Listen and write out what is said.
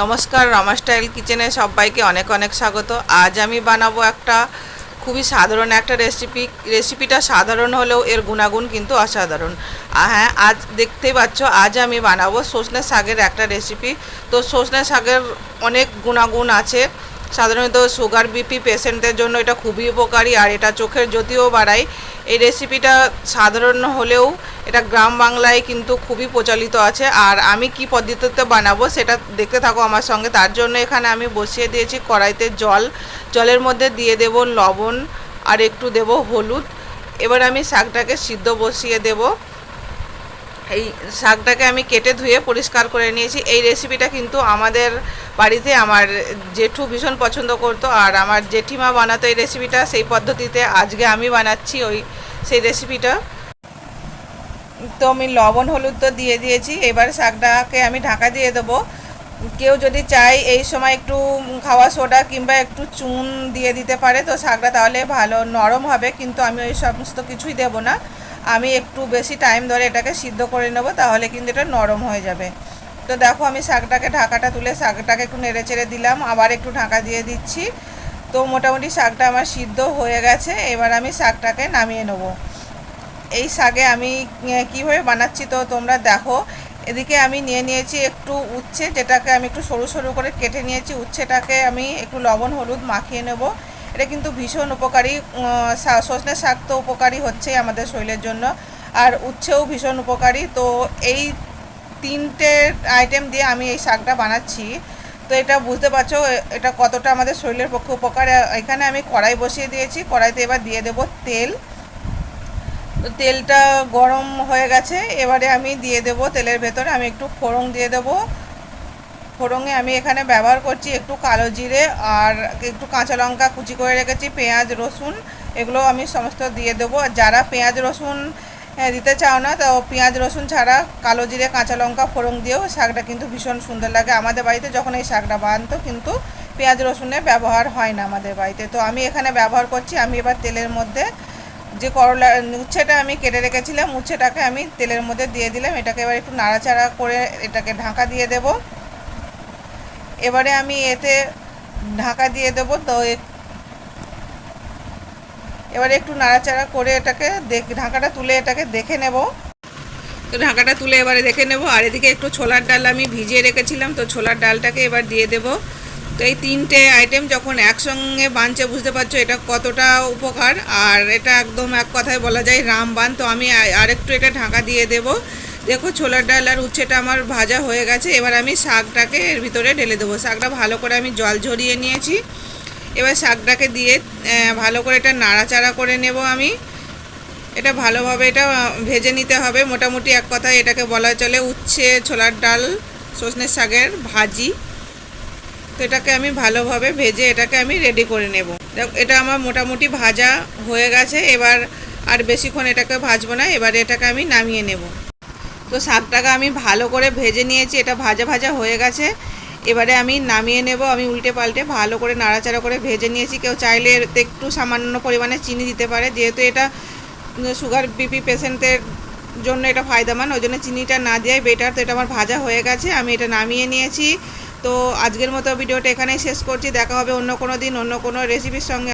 নমস্কার, রমা স্টাইল কিচেনে সবাইকে অনেক অনেক স্বাগত। আজ আমি বানাবো একটা খুবই সাধারণ একটা রেসিপি রেসিপিটা সাধারণ হলেও এর গুণাগুণ কিন্তু অসাধারণ। হ্যাঁ আজ দেখতেই পাচ্ছ, আজ আমি বানাবো সজনে শাকের একটা রেসিপি তো সজনে শাকের অনেক গুণাগুণ আছে। সাধারণত সুগার বিপি পেশেন্টদের জন্য এটা খুবই উপকারী, আর এটা চোখের জ্যোতিও বাড়ায়। এই রেসিপিটা সাধারণ হলেও এটা গ্রাম বাংলায় কিন্তু খুবই প্রচলিত আছে। আর আমি কি পদ্ধতিতে বানাবো সেটা দেখতে থাকো আমার সঙ্গে। তার জন্য এখানে আমি বসিয়ে দিয়েছি কড়াইতে জল। জলের মধ্যে দিয়ে দেব লবণ আর একটু দেব হলুদ। এবার আমি শাকটাকে সিদ্ধ বসিয়ে দেবো। এই শাকটাকে আমি কেটে ধুয়ে পরিষ্কার করে নিয়েছি। এই রেসিপিটা কিন্তু আমাদের বাড়িতে আমার জেঠু ভীষণ পছন্দ করতো আর আমার জেঠিমা বানাতো এই রেসিপিটা সেই পদ্ধতিতে আজকে আমি বানাচ্ছি ওই সেই রেসিপিটা তো আমি লবণ, হলুদ তো দিয়ে দিয়েছি। এবার শাকটাকে আমি ঢাকা দিয়ে দেবো। কেউ যদি চায় এই সময় একটু খাওয়া সোডা কিংবা একটু চুন দিয়ে দিতে পারে, তো শাকটা তাহলে ভালো নরম হবে, কিন্তু আমি ওই সমস্ত কিছুই দেবো না। আমি একটু বেশি টাইম ধরে এটাকে সিদ্ধ করে নেব, তাহলে কিন্তু এটা নরম হয়ে যাবে। তো দেখো আমি শাকটাকে, ঢাকাটা তুলে শাকটাকে একটু নেড়ে চেড়ে দিলাম, আবার একটু ঢাকা দিয়ে দিচ্ছি। তো মোটামুটি শাকটা আমার সিদ্ধ হয়ে গেছে, এবার আমি শাকটাকে নামিয়ে নেব। এই শাকে আমি কীভাবে বানাচ্ছি তো তোমরা দেখো। এদিকে আমি নিয়ে নিয়েছি একটু উচ্ছে, যেটাকে আমি একটু সরু সরু করে কেটে নিয়েছি। উচ্ছেটাকে আমি একটু লবণ, হলুদ মাখিয়ে নেব। এটা কিন্তু ভীষণ উপকারী সজনে শাক তো উপকারী হচ্ছেই আমাদের শরীরের জন্য। আর উচ্ছেও ভীষণ উপকারী। তো এই তিনটে আইটেম দিয়ে আমি এই শাকটা বানাচ্ছি। তো এটা বুঝতে পারছ এটা কতটা আমাদের শরীরের পক্ষে উপকার। এখানে আমি কড়াই বসিয়ে দিয়েছি। কড়াইতে এবার দিয়ে দেব তেল। তো তেলটা গরম হয়ে গেছে। এবারে আমি দিয়ে দেব তেলের ভেতরে। আমি একটু ফোড়ন দিয়ে দেবো। ফোড়ঙে আমি এখানে ব্যবহার করছি একটু কালো জিরে আর একটু কাঁচা লঙ্কা কুচি করে রেখেছি, পেঁয়াজ, রসুন, এগুলো আমি সমস্ত দিয়ে দেবো। যারা পেঁয়াজ, রসুন দিতে চাও না, তো পেঁয়াজ, রসুন ছাড়া কালো জিরে, কাঁচা লঙ্কা, ফোড়ন দিয়েও শাকটা কিন্তু ভীষণ সুন্দর লাগে। আমাদের বাড়িতে যখন এই শাকটা বানতো কিন্তু পেঁয়াজ রসুনের ব্যবহার হয় না আমাদের বাড়িতে। তো আমি এখানে ব্যবহার করছি, আমি এবার তেলের মধ্যে যে করলা, উচ্ছেটা আমি কেটে রেখেছিলাম, উচ্ছেটাকে আমি তেলের মধ্যে দিয়ে দিলাম। এটাকে এবার একটু নাড়াচাড়া করে এটাকে ঢাকা দিয়ে দেবো। এবারে আমি এতে ঢাকা দিয়ে দেবো, তো এবারে একটু নাড়াচাড়া করে এটাকে ঢাকাটা তুলে এটাকে দেখে নেব। তো ঢাকাটা তুলে এবারে দেখে নেব, আর এদিকে একটু ছোলার ডাল আমি ভিজিয়ে রেখেছিলাম, তো ছোলার ডালটাকে এবার দিয়ে দেব। তো এই তিনটে আইটেম যখন একসঙ্গে বানছে, বুঝতে পারছ এটা কতটা উপকার। আর এটা একদম এক কথায় বলা যায় রামবান, তো আমি আরেকটু এটা ঢাকা দিয়ে দেবো। দেখো ছোলার ডাল আর উচ্ছেটা আমার ভাজা হয়ে গেছে। এবার আমি শাকটাকে এর ভিতরে ঢেলে দেবো। শাকটা ভালো করে আমি জল ঝরিয়ে নিয়েছি। এবার শাকটাকে দিয়ে ভালো করে এটা নাড়াচাড়া করে নেব আমি। এটা ভালোভাবে এটা ভেজে নিতে হবে। মোটামুটি এক কথায় এটাকে বলা চলে উচ্ছে, ছোলার ডাল সজনের শাকের ভাজি। তো এটাকে আমি ভালোভাবে ভেজে এটাকে আমি রেডি করে নেব। এটা আমার মোটামুটি ভাজা হয়ে গেছে। এবার আর বেশিক্ষণ এটাকে ভাজবো না। এবার এটাকে আমি নামিয়ে নেব। তো শাকটাকে আমি ভালো করে ভেজে নিয়েছি, এটা ভাজা ভাজা হয়ে গেছে। এবারে আমি নামিয়ে নেব, আমি উল্টে পাল্টে ভালো করে নাড়াচাড়া করে ভেজে নিয়েছি। কেউ চাইলে এতে একটু সামান্য পরিমাণে চিনি দিতে পারে, যেহেতু এটা সুগার বিপি পেশেন্টের জন্য এটা ফায়দামান, ওই জন্য চিনিটা না দেওয়াই বেটার তো এটা আমার ভাজা হয়ে গেছে, আমি এটা নামিয়ে নিয়েছি। তো আজকের মতো ভিডিওটা এখানেই শেষ করছি, দেখা হবে অন্য কোনো দিন অন্য কোনো রেসিপির সঙ্গে।